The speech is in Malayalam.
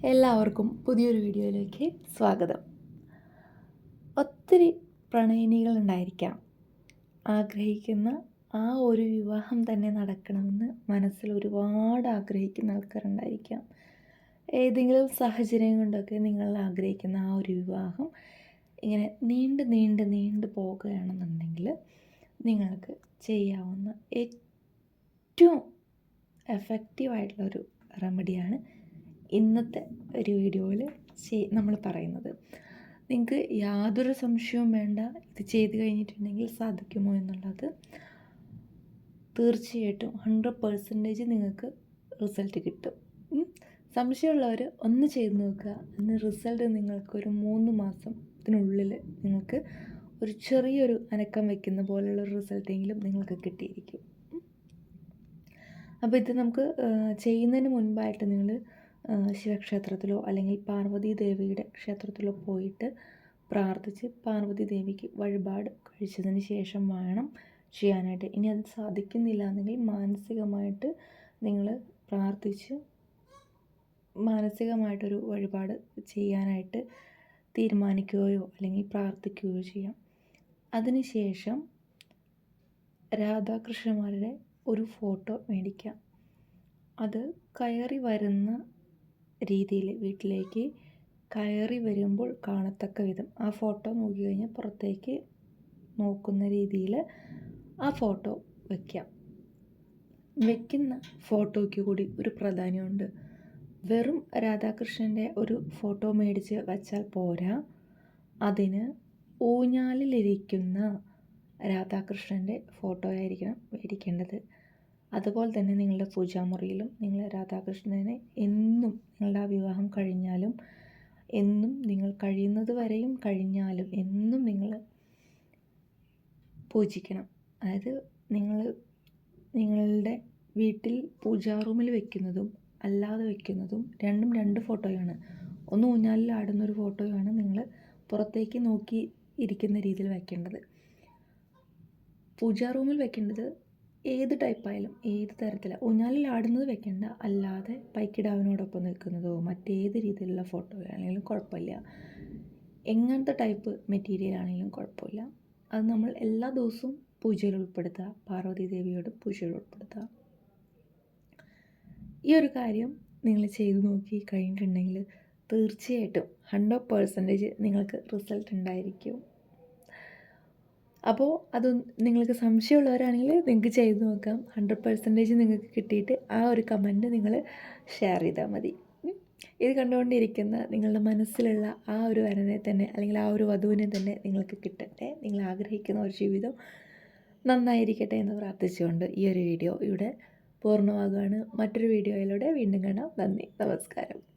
എല്ലാവർക്കും പുതിയൊരു വീഡിയോയിലേക്ക് സ്വാഗതം. ഒത്തിരി പ്രണയിനികളുണ്ടായിരിക്കാം ആഗ്രഹിക്കുന്ന ആ ഒരു വിവാഹം തന്നെ നടക്കണമെന്ന് മനസ്സിൽ ഒരുപാട് ആഗ്രഹിക്കുന്ന ആൾക്കാരുണ്ടായിരിക്കാം. ഏതെങ്കിലും സാഹചര്യം കൊണ്ടൊക്കെ നിങ്ങൾ ആഗ്രഹിക്കുന്ന ആ ഒരു വിവാഹം ഇങ്ങനെ നീണ്ട് നീണ്ട് നീണ്ട് പോകുകയാണെന്നുണ്ടെങ്കിൽ നിങ്ങൾക്ക് ചെയ്യാവുന്ന ഏറ്റവും എഫക്റ്റീവായിട്ടുള്ളൊരു റെമഡിയാണ് ഇന്നത്തെ ഒരു വീഡിയോയിൽ നമ്മൾ പറയുന്നത്. നിങ്ങൾക്ക് യാതൊരു സംശയവും വേണ്ട. ഇത് ചെയ്ത് കഴിഞ്ഞിട്ടുണ്ടെങ്കിൽ സാധിക്കുമോ എന്നുള്ളത് തീർച്ചയായിട്ടും ഹൺഡ്രഡ് പേഴ്സന്റേജ് നിങ്ങൾക്ക് റിസൾട്ട് കിട്ടും. സംശയമുള്ളവർ ഒന്ന് ചെയ്ത് നോക്കുക. അതിന് റിസൾട്ട് നിങ്ങൾക്ക് ഒരു മൂന്ന് മാസത്തിനുള്ളിൽ നിങ്ങൾക്ക് ഒരു ചെറിയൊരു അനക്കം വയ്ക്കുന്ന പോലുള്ള ഒരു റിസൾട്ടെങ്കിലും നിങ്ങൾക്ക് കിട്ടിയിരിക്കും. അപ്പോൾ ഇത് നമുക്ക് ചെയ്യുന്നതിന് മുൻപായിട്ട് നിങ്ങൾ ശിവക്ഷേത്രത്തിലോ അല്ലെങ്കിൽ പാർവതി ദേവിയുടെ ക്ഷേത്രത്തിലോ പോയിട്ട് പ്രാർത്ഥിച്ച് പാർവതി ദേവിക്ക് വഴിപാട് കഴിച്ചതിന് ശേഷം വേണം ചെയ്യാനായിട്ട്. ഇനി അത് സാധിക്കുന്നില്ല എന്നെങ്കിൽ മാനസികമായിട്ട് നിങ്ങൾ പ്രാർത്ഥിച്ച് മാനസികമായിട്ടൊരു വഴിപാട് ചെയ്യാനായിട്ട് തീരുമാനിക്കുകയോ അല്ലെങ്കിൽ പ്രാർത്ഥിക്കുകയോ ചെയ്യാം. അതിനുശേഷം രാധാകൃഷ്ണന്മാരുടെ ഒരു ഫോട്ടോ മേടിക്കാം. അത് കയറി വരുന്ന രീതിയിൽ വീട്ടിലേക്ക് കയറി വരുമ്പോൾ കാണത്തക്ക വിധം. ആ ഫോട്ടോ നോക്കി കഴിഞ്ഞാൽ പുറത്തേക്ക് നോക്കുന്ന രീതിയിൽ ആ ഫോട്ടോ വയ്ക്കാം വയ്ക്കുന്ന ഫോട്ടോയ്ക്ക് കൂടി ഒരു പ്രാധാന്യമുണ്ട്. വെറും രാധാകൃഷ്ണന്റെ ഒരു ഫോട്ടോ മേടിച്ച് വച്ചാൽ പോരാ. അതിന് ഊഞ്ഞാലിലിരിക്കുന്ന രാധാകൃഷ്ണന്റെ ഫോട്ടോ ആയിരിക്കണം മേടിക്കേണ്ടത്. അതുപോലെ തന്നെ നിങ്ങളുടെ പൂജാമുറിയിലും നിങ്ങൾ രാധാകൃഷ്ണനെ എന്നും നിങ്ങളുടെ ആ വിവാഹം കഴിഞ്ഞാലും എന്നും നിങ്ങൾ കഴിയുന്നത് വരെയും കഴിഞ്ഞാലും എന്നും നിങ്ങൾ പൂജിക്കണം. അതായത് നിങ്ങൾ നിങ്ങളുടെ വീട്ടിൽ പൂജാ റൂമിൽ വെക്കുന്നതും അല്ലാതെ വെക്കുന്നതും രണ്ടും രണ്ട് ഫോട്ടോയാണ്. ഒന്ന് ഊഞ്ഞാലിൽ ആടുന്ന ഒരു ഫോട്ടോയാണ് നിങ്ങൾ പുറത്തേക്ക് നോക്കി ഇരിക്കുന്ന രീതിയിൽ വയ്ക്കേണ്ടത് പൂജാ റൂമിൽ വെക്കേണ്ടത് ഏത് ടൈപ്പായാലും ഏത് തരത്തിലാണ് ഊഞ്ഞാലിൽ ആടുന്നത് വെക്കണ്ട. അല്ലാതെ പൈക്കിടാവിനോടൊപ്പം നിൽക്കുന്നതോ മറ്റേത് രീതിയിലുള്ള ഫോട്ടോ ആണെങ്കിലും കുഴപ്പമില്ല. എങ്ങനത്തെ ടൈപ്പ് മെറ്റീരിയൽ ആണെങ്കിലും കുഴപ്പമില്ല. അത് നമ്മൾ എല്ലാ ദിവസവും പൂജയിൽ ഉൾപ്പെടുത്തുക പാർവതി ദേവിയോട് പൂജയിൽ ഉൾപ്പെടുത്തുക. ഈ ഒരു കാര്യം നിങ്ങൾ ചെയ്തു നോക്കി കഴിഞ്ഞിട്ടുണ്ടെങ്കിൽ തീർച്ചയായിട്ടും ഹൺഡ്രഡ് പേഴ്സന്റേജ് നിങ്ങൾക്ക് റിസൾട്ട് ഉണ്ടായിരിക്കും. അപ്പോൾ അത് നിങ്ങൾക്ക് സംശയമുള്ളവരാണെങ്കിൽ നിങ്ങൾക്ക് ചെയ്ത് നോക്കാം. ഹൺഡ്രഡ് പെർസെന്റേജ് നിങ്ങൾക്ക് കിട്ടിയിട്ട് ആ ഒരു കമന്റ് നിങ്ങൾ ഷെയർ ചെയ്താൽ മതി. ഇത് കണ്ടുകൊണ്ടിരിക്കുന്ന നിങ്ങളുടെ മനസ്സിലുള്ള ആ ഒരു വരനെ തന്നെ അല്ലെങ്കിൽ ആ ഒരു വധുവിനെ തന്നെ നിങ്ങൾക്ക് കിട്ടട്ടെ. നിങ്ങൾ ആഗ്രഹിക്കുന്ന ഒരു ജീവിതം നന്നായിരിക്കട്ടെ എന്ന് പ്രാർത്ഥിച്ചുകൊണ്ട് ഈ ഒരു വീഡിയോ ഇവിടെ പൂർണമാകുകയാണ്. മറ്റൊരു വീഡിയോയിലൂടെ വീണ്ടും കാണാം. നന്ദി. നമസ്കാരം.